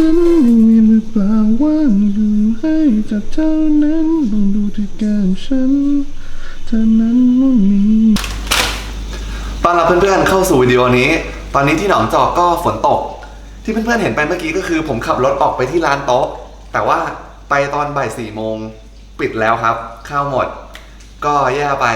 ฉันไม่มีมือเปล่าว่างอยู่ให้จากเท่านั้นลองดูที่แก้มฉันเท่านั้นว่ามีต้อนรับเพื่อนๆเข้าสู่วิดีโอนี้ ตอนนี้ที่หนองจอกก็ฝนตก ที่เพื่อนๆเห็นไปเมื่อกี้ก็คือผมขับรถออกไปที่ร้านโต๊ะ แต่ว่าไปตอนบ่ายสี่โมงปิดแล้วครับ ข้าวหมด ก็แย่ไป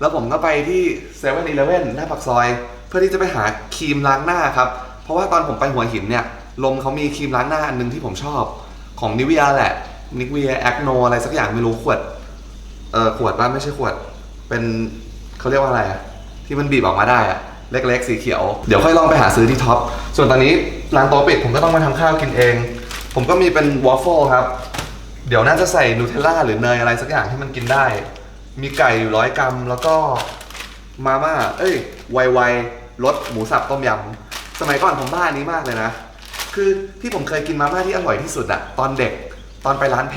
แล้วผมก็ไปที่เซเว่นอีเลฟเว่นหน้าปากซอย เพื่อที่จะไปหาครีมล้างหน้าครับ เพราะว่าตอนผมไปหัวหินเนี่ย ลมเขามีครีมล้างหน้าอันหนึงที่ผมชอบของนิเวิอาแหละนิเวิอาแอคโนอะไรสักอย่างไม่รู้ขวด เออขวดบ้านไม่ใช่ขวด เป็นเขาเรียกว่าอะไรอะที่มันบีบออกมาได้อะเล็กๆสีเขียว เดี๋ยวค่อยลองไปหาซื้อที่ท็อป ส่วนตอนนี้ร้านโต๊ะปิดผมก็ต้องมาทำข้าวกินเอง ผมก็มีเป็นวอฟเฟิลครับ เดี๋ยวน่าจะใส่นูเทลล่าหรือเนยอะไรสักอย่างให้มันกินได้ มีไก่อยู่ร้อยกรัมแล้วก็มาม่า เอ้ย ไวไวรสหมูสับต้มยำ สมัยก่อนผมบ้าอันนี้มากเลยนะ คือที่ผมเคยกินมาม่าที่อร่อยที่สุดอะตอนเด็กตอนไปร้านเพ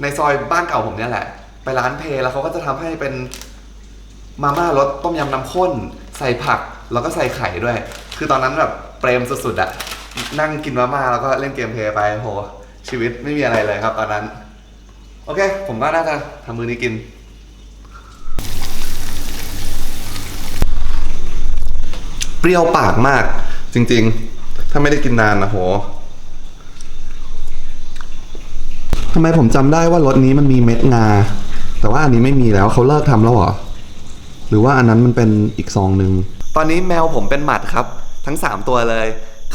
ในซอยบ้านเก่าผมเนี่ยแหละ ไปร้านเพแล้วเขาก็จะทำให้เป็นมาม่ารสต้มยำน้ำข้น ใส่ผักแล้วก็ใส่ไข่ด้วย คือตอนนั้นแบบเปรมสุดๆอะนั่งกินมาม่าแล้วก็เล่นเกมเพย์ไปโหชีวิตไม่มีอะไรเลยครับ ตอนนั้น โอเค ผมก็น่าจะทำมือนี้กิน เปรี้ยวปากมากจริง ๆ ถ้าไม่ได้กินนานนะโหทำไมผมจำได้ว่ารถนี้มันมีเม็ดงา แต่ว่าอันนี้ไม่มีแล้วเขาเลิกทำแล้วเหรอ หรือว่าอันนั้นมันเป็นอีกซองหนึ่ง ตอนนี้แมวผมเป็นหมัดครับ ทั้ง 3 ตัวเลย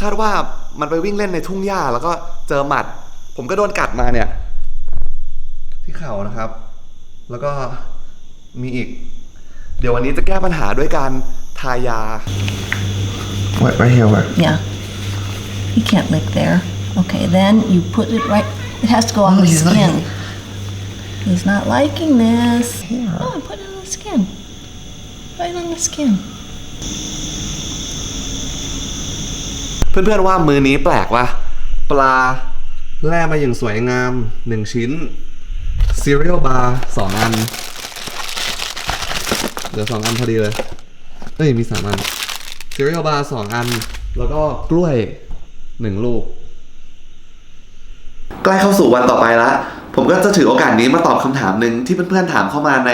คาดว่ามันไปวิ่งเล่นในทุ่งหญ้าแล้วก็เจอหมัด ผมก็โดนกัดมาเนี่ย ที่เข่านะครับ แล้วก็มีอีก เดี๋ยววันนี้จะแก้ปัญหาด้วยการทายา What right here? What? Yeah. You can't lick there. Okay, then you put it right. It has to go on Oh, the he's not- skin. He's not liking this. Yeah. Oh, put it on the skin. Right on the skin. เพื่อนๆว่ามือนี้แปลกวะปลาแล่มาอย่างสวยงามหนึ่งชิ้นซีเรียลบาร์สองอันเหลือสองอันพอดีเลยเอ้ยมีสามอันซีเรียลบาร์สองอัน แล้วก็กล้วย หนึ่งลูก ใกล้เข้าสู่วันต่อไปละ ผมก็จะถือโอกาสนี้มาตอบคำถามหนึ่งที่เพื่อนๆถามเข้ามาใน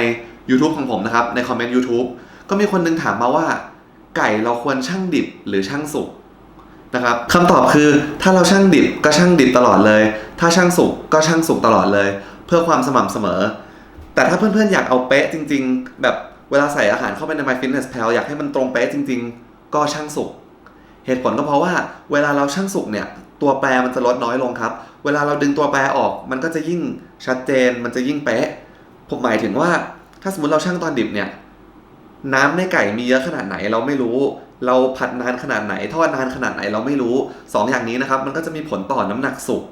YouTube ของผมนะครับ ในคอมเมนต์ YouTube ก็มีคนหนึงถามมาว่า ไก่เราควรช่างดิบหรือช่างสุกนะครับคำตอบคือถ้าเราช่างดิบก็ช่างดิบตลอดเลย ถ้าช่างสุกก็ช่างสุกตลอดเลย เพื่อความสม่ำเสมอ แต่ถ้าเพื่อนๆอยากเอาเป๊ะจริง ๆ แบบเวลาใส่อาหารเข้าไปใน MyFitnessPal อยากให้มันตรงเป๊ะจริง ๆ ก็ช่างสุก เหตุผลก็เพราะว่าเวลาเราช่างสุกเนี่ยตัวแปรมันจะลดน้อยลงครับ เวลาเราดึงตัวแปรออกมันก็จะยิ่งชัดเจน มันจะยิ่งเป๊ะ ผมหมายถึงว่าถ้าสมมติเราช่างตอนดิบเนี่ยน้ำในไก่มีเยอะขนาดไหนเราไม่รู้ เราผัดนานขนาดไหนทอดนานขนาดไหนเราไม่รู้สองอย่างนี้นะครับ มันก็จะมีผลต่อน้ำหนักสุก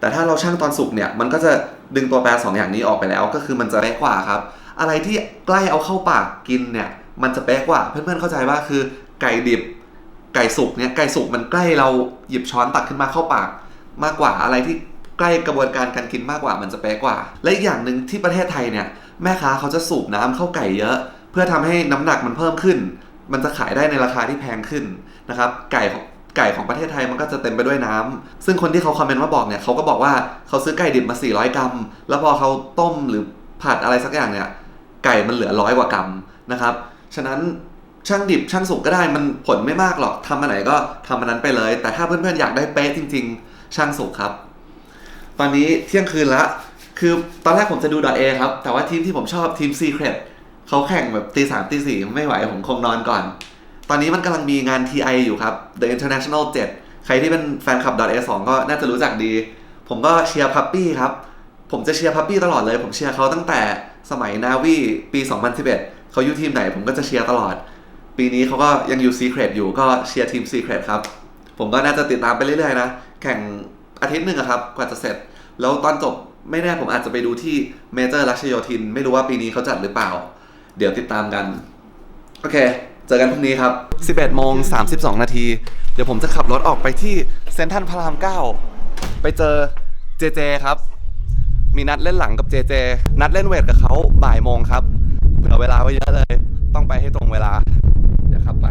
แต่ถ้าเราช่างตอนสุกเนี่ยมันก็จะดึงตัวแปรสองอย่างนี้ออกไปแล้ว ก็คือมันจะเป๊ะกว่าครับ อะไรที่ใกล้เอาเข้าปากกินเนี่ยมันจะเป๊ะกว่า เพื่อนๆเข้าใจว่าคือไก่ดิบ ไก่สุกเนี่ยไก่สุกมันใกล้เราหยิบช้อนตักขึ้นมาเข้าปาก มากกว่าอะไรที่ใกล้กระบวนการการกินมากกว่ามันจะเป๊ะกว่า และอีกอย่างหนึ่งที่ประเทศไทยเนี่ยแม่ค้าเขาจะสูบน้ำเข้าไก่เยอะ เพื่อทำให้น้ำหนักมันเพิ่มขึ้น มันจะขายได้ในราคาที่แพงขึ้นนะครับไก่ของไก่ของประเทศไทยมันก็จะเต็มไปด้วยน้ำซึ่งคนที่เขาคอมเมนต์มาบอกเนี่ยเขาก็บอกว่าเขาซื้อไก่ดิบมา 400 กรัม แล้วพอเขาต้มหรือผัดอะไรสักอย่างเนี่ยไก่มันเหลือร้อยกว่ากรัมนะครับฉะนั้น ช่างดิบช่างสุกก็ได้มันผลไม่มากหรอกทำอันไหนก็ทำอันนั้นไปเลย แต่ถ้าเพื่อนๆอยากได้เป๊ะจริง ๆ ช่างสุกครับ ตอนนี้เที่ยงคืนละ คือตอนแรกผมจะดู .a ครับ แต่ว่าทีมที่ผมชอบทีม Secret เขาแข่งแบบตีสามตีสี่ไม่ไหวผมคงนอนก่อน ตอนนี้มันกำลังมีงาน TI อยู่ครับ The International 7 ใครที่เป็นแฟนคลับ .a 2 ก็น่าจะรู้จักดี ผมก็เชียร์พัปปี้ครับ ผมจะเชียร์พัปปี้ตลอดเลย ผมเชียร์เขาตั้งแต่สมัยนาวีปี 2011เขาอยู่ทีมไหนผมก็จะเชียร์ตลอด ปีนี้เขาก็ยังอยู่ Secret อยู่ก็เชียร์ทีม Secret ครับ ผมก็น่าจะติดตามไปเรื่อยๆนะ แข่งอาทิตย์หนึ่งครับ กว่าจะเสร็จ แล้วตอนจบไม่แน่ผมอาจจะไปดูที่เมเจอร์รัชโยธิน ไม่รู้ว่าปีนี้เขาจัดหรือเปล่า เดี๋ยวติดตามกัน โอเค เจอกันพรุ่งนี้ครับ 11โมง32 นาที เดี๋ยวผมจะขับรถออกไปที่เซนทรัลพระราม 9 ไปเจอเจเจครับ มีนัดเล่นหลังกับเจเจ นัดเล่นเวทกับเขาบ่ายโมงครับ เผื่อเวลาไว้เยอะเลย ต้องไปให้ตรงเวลา เข้ไป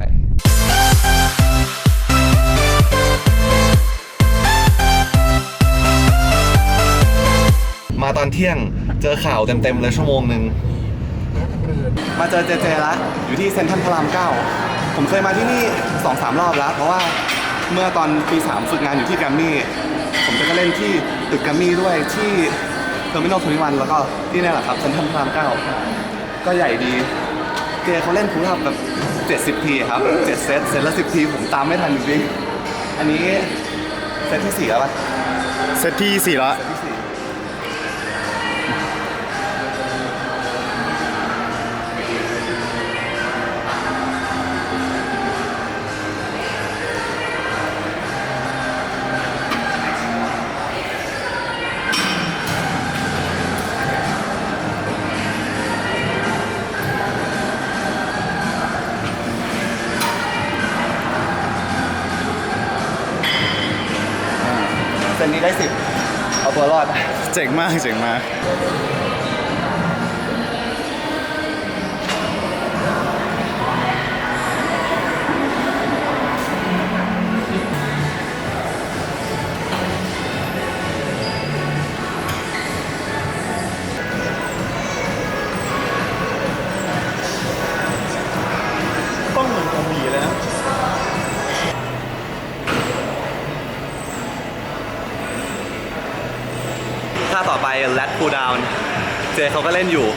มาตอนเที่ยงเจอข่าวเต็มๆเลยชั่วโมงหนึ่งมาเจอเจเจละอยู่ที่เซ็นทรัลพระรามเก้าผมเคยมาที่นี่สองสามรอบแล้ว เพราะว่าเมื่อตอนปีสามฝึกงานอยู่ที่แกรมมี่ผมก็เล่นที่ตึกแกรมมี่ด้วยที่เทอร์มินอลทวิวันแล้วก็ที่นี่แหละครับเซ็นทรัลพระรามเก้าก็ใหญ่ดี เจเขาเล่นคูลาบแบบ 70 ทีครับ 7 เซต เซตละ 10 ที ผมตามไม่ทันจริงๆอันนี้เซตที่สี่แล้วป่ะ เซตที่สี่ละ ตัวรอด เจ๋งมากเจ๋งมาก จเขาก็เล่นอยู่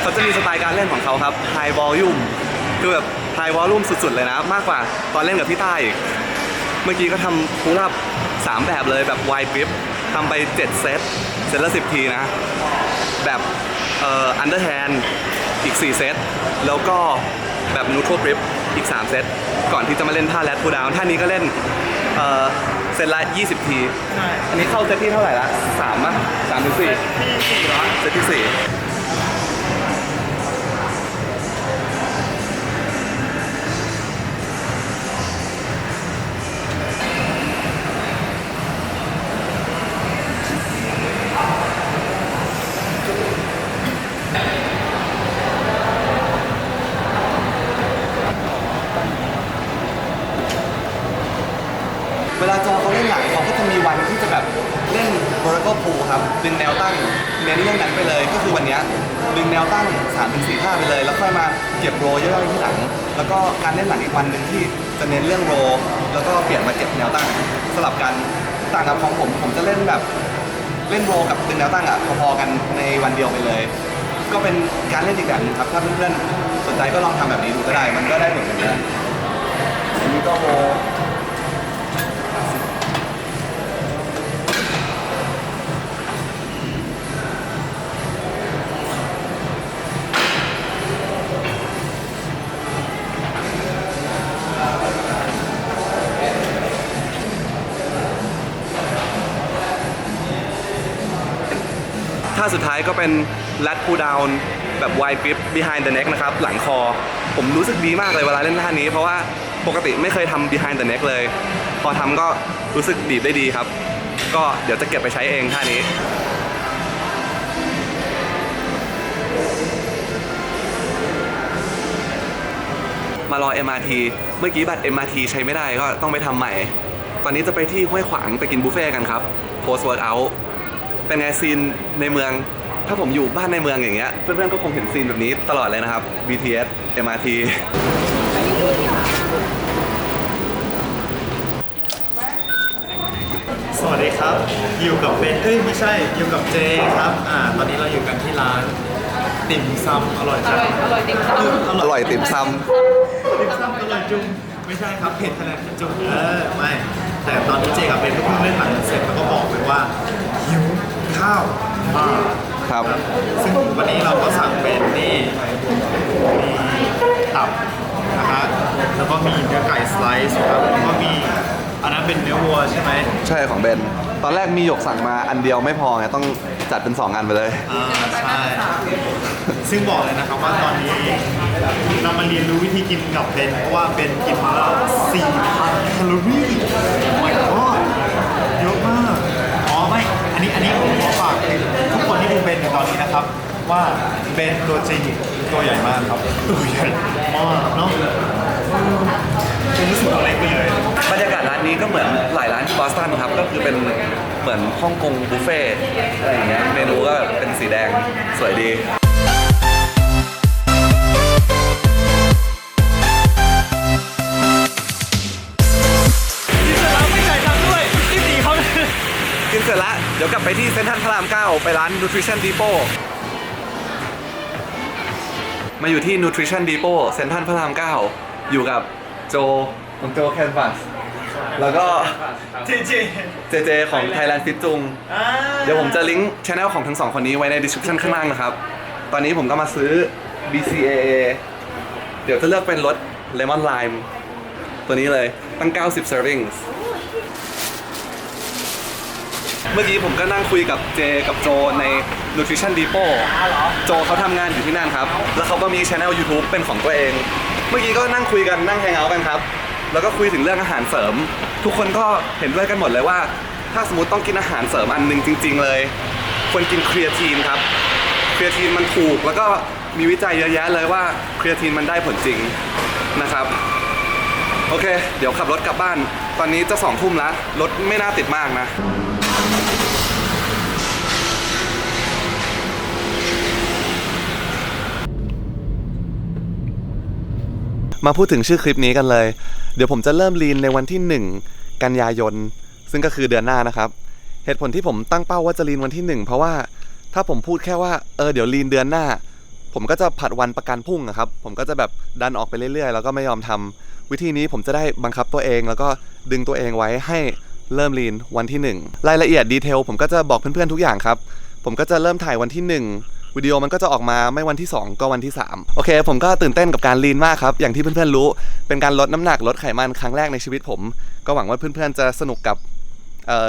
เขาจะมีสไตล์การเล่นของเขาครับ High Volume คือแบบ High Volume สุดๆเลยนะ มากกว่าตอนเล่นกับพี่ใต้อีกเมื่อกี้ก็ทำคูลับ3 แบบเลยแบบ Wide Grip ทำไป 7 เซต เซตละ 10 ทีนะ แบบเอ่อ Underhand อีก 4 เซต แล้วก็แบบ Neutral Grip อีก 3 เซต ก่อนที่จะมาเล่นท่า Let Pull Down ท่านี้ก็เล่นเอ่อ ซตละ 20 ที อันนี้เข้าเซตที่เท่าไหร่ละสามอะสามถึงสี่ที่สี่ร้อยเซตที่สี่ เวลาจอเขาเล่นหลังเขาก็จะมีวันที่จะแบบเล่น vertical pull ครับดึงแนวตั้งเน้นเรื่องนั้นไปเลย ก็คือวันเนี้ยดึงแนวตั้ง3ถึง4ท่าไปเลย แล้วค่อยมาเก็บโรย่อยๆที่หลัง แล้วก็การเล่นหลังอีกวันหนึ่งที่จะเน้นเรื่องโร แล้วก็เปลี่ยนมาเก็บแนวตั้งสลับกันต่างกับของผมผมจะเล่นแบบเล่นโรกับดึงแนวตั้งอะพอๆกันในวันเดียวไปเลย ก็เป็นการเล่นอีกแบบหนึงครับถ้าเพื่อนๆสนใจก็ลองทำแบบนี้ดูก็ได้ มันก็ได้ผลเหมือนกันอันนี้ก็โร ท่าสุดท้ายก็เป็น lat pull down แบบ wide grip behind the neck นะครับ หลังคอ ผมรู้สึกดีมากเลยเวลาเล่นท่านี้ เพราะว่าปกติไม่เคยทำ behind the neck เลย พอทำก็รู้สึกดีดได้ดีครับ ก็เดี๋ยวจะเก็บไปใช้เองท่านี้มารอ MRT เมื่อกี้บัตร MRT ใช้ไม่ได้ก็ต้องไปทำใหม่ ตอนนี้จะไปที่ห้วยขวางไปกินบุฟเฟ่ต์กันครับ post workout เป็นไงซีนในเมือง ถ้าผมอยู่บ้านในเมืองอย่างเงี้ยเพื่อนๆก็คงเห็นซีนแบบนี้ตลอดเลยนะครับ BTS MRT สวัสดีครับ อยู่กับเบนเอ้ยไม่ใช่ อยู่กับเจครับ อ่า ตอนนี้เราอยู่กันที่ร้านติ่มซำอร่อยจังอร่อยติ่มซำอร่อยติ่มซติ่มซำอร่อยจุงไม่ใช่ครับเผ็ดขนาดนั้นจุงเออไม่ แต่ตอนนี้เจกับเบนก็เพิ่งเล่นหนังเสร็จแล้วก็บอกเลยว่าหิว ข้าวมากำครับ ซึ่งวันนี้เราก็สั่งเป็นนี่มีตับนะฮะแล้วก็มีเนื้อไก่สไลซ์ครับแล้วก็มีอันนั้นเป็นเนื้อวัวใช่ไหมใช่ของเบน ตอนแรกมีหยกสั่งมาอันเดียวไม่พอไงต้องจัดเป็น2อันไปเลย อ่าใช่ ซึ่งบอกเลยนะครับว่าตอนนี้ เรามาเรียนรู้วิธีกินกับเบนเพราะว่าเบนกินมาแล้ว4,000แคลอรี่ไม่ก็เยอะมาก อ๋อไม่ อันนี้อันนี้ผมขอ ในตอนนี้นะครับ ว่าเบนตัวจริงตัวใหญ่มากครับตัวใหญ่มากเนาะจนรู้สึกตัวเล็กไปเลยบรรยากาศร้านนี้ก็เหมือนหลายร้านที่บอสตันครับ ก็คือเป็นเหมือนฮ่องกงบุฟเฟ่อะไรอย่างเงี้ยเมนูก็เป็นสีแดงสวยดี กินเสร็จแล้วเดี๋ยวกลับไปที่เซ็นทรัลพระราม 9 ไปร้าน Nutrition Depot มาอยู่ที่ Nutrition Depot เซ็นทรัลพระราม 9 อยู่กับโจของโจแคนฟัสแล้วก็จริงเจเจของ Thailand Fit จุงๆอ่าเดี๋ยวผมจะลิงก์ช anel ของทั้งสองคนนี้ไว้ใน description ข้างล่างนะครับ ตอนนี้ผมก็มาซื้อ BCAA เดี๋ยวจะเลือกเป็นรส Lemon Lime ตัวนี้เลยตั้ง 90 servings เมื่อกี้ผมก็นั่งคุยกับเจกับโจใน Nutrition Depot โจเขาทำงานอยู่ที่นั่นครับ แล้วเขาก็มีช anel YouTube เป็นของตัวเอง เมื่อกี้ก็นั่งคุยกันนั่งแฮงเอาท์กันครับ แล้วก็คุยถึงเรื่องอาหารเสริม ทุกคนก็เห็นด้วยกันหมดเลยว่า ถ้าสมมติต้องกินอาหารเสริมอันหนึ่งจริง ๆ เลยควรกินครีอทีนครับครีอทีนมันถูก แล้วก็มีวิจัยเยอะแยะเลยว่าครีอทีนมันได้ผลจริงนะครับโอเค เดี๋ยวขับรถกลับบ้าน ตอนนี้จะสองทุ่มแล้ว รถไม่น่าติดมากนะ มาพูดถึงชื่อคลิปนี้กันเลย เดี๋ยวผมจะเริ่มลีนในวันที่ 1 กันยายน ซึ่งก็คือเดือนหน้านะครับ เหตุผลที่ผมตั้งเป้าว่าจะลีนวันที่ 1 เพราะว่าถ้าผมพูดแค่ว่าเออเดี๋ยวลีนเดือนหน้า ผมก็จะผัดวันประกันพรุ่งอะครับ ผมก็จะแบบดันออกไปเรื่อยๆ แล้วก็ไม่ยอมทำวิธีนี้ผมจะได้บังคับตัวเอง แล้วก็ดึงตัวเองไว้ให้ เริ่มลีนวันที่ 1 รายละเอียดดีเทลผมก็จะบอกเพื่อนๆทุกอย่างครับ ผมก็จะเริ่มถ่ายวันที่ 1 วิดีโอมันก็จะออกมาไม่วันที่ 2 ก็วันที่ 3 โอเค ผมก็ตื่นเต้นกับการลีนมากครับ อย่างที่เพื่อนๆรู้ เป็นการลดน้ำหนักลดไขมันครั้งแรกในชีวิตผม ก็หวังว่าเพื่อนๆจะสนุกกับ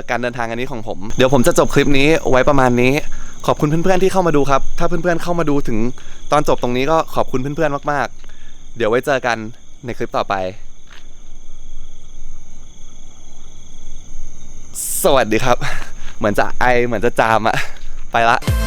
การเดินทางอันนี้ของผม เดี๋ยวผมจะจบคลิปนี้ไว้ประมาณนี้ ขอบคุณเพื่อนๆที่เข้ามาดูครับ ถ้าเพื่อนๆเข้ามาดูถึงตอนจบตรงนี้ก็ขอบคุณเพื่อนๆมากๆ เดี๋ยวไว้เจอกันในคลิปต่อไป สวัสดีครับ เหมือนจะไอเหมือนจะจามอะไปละ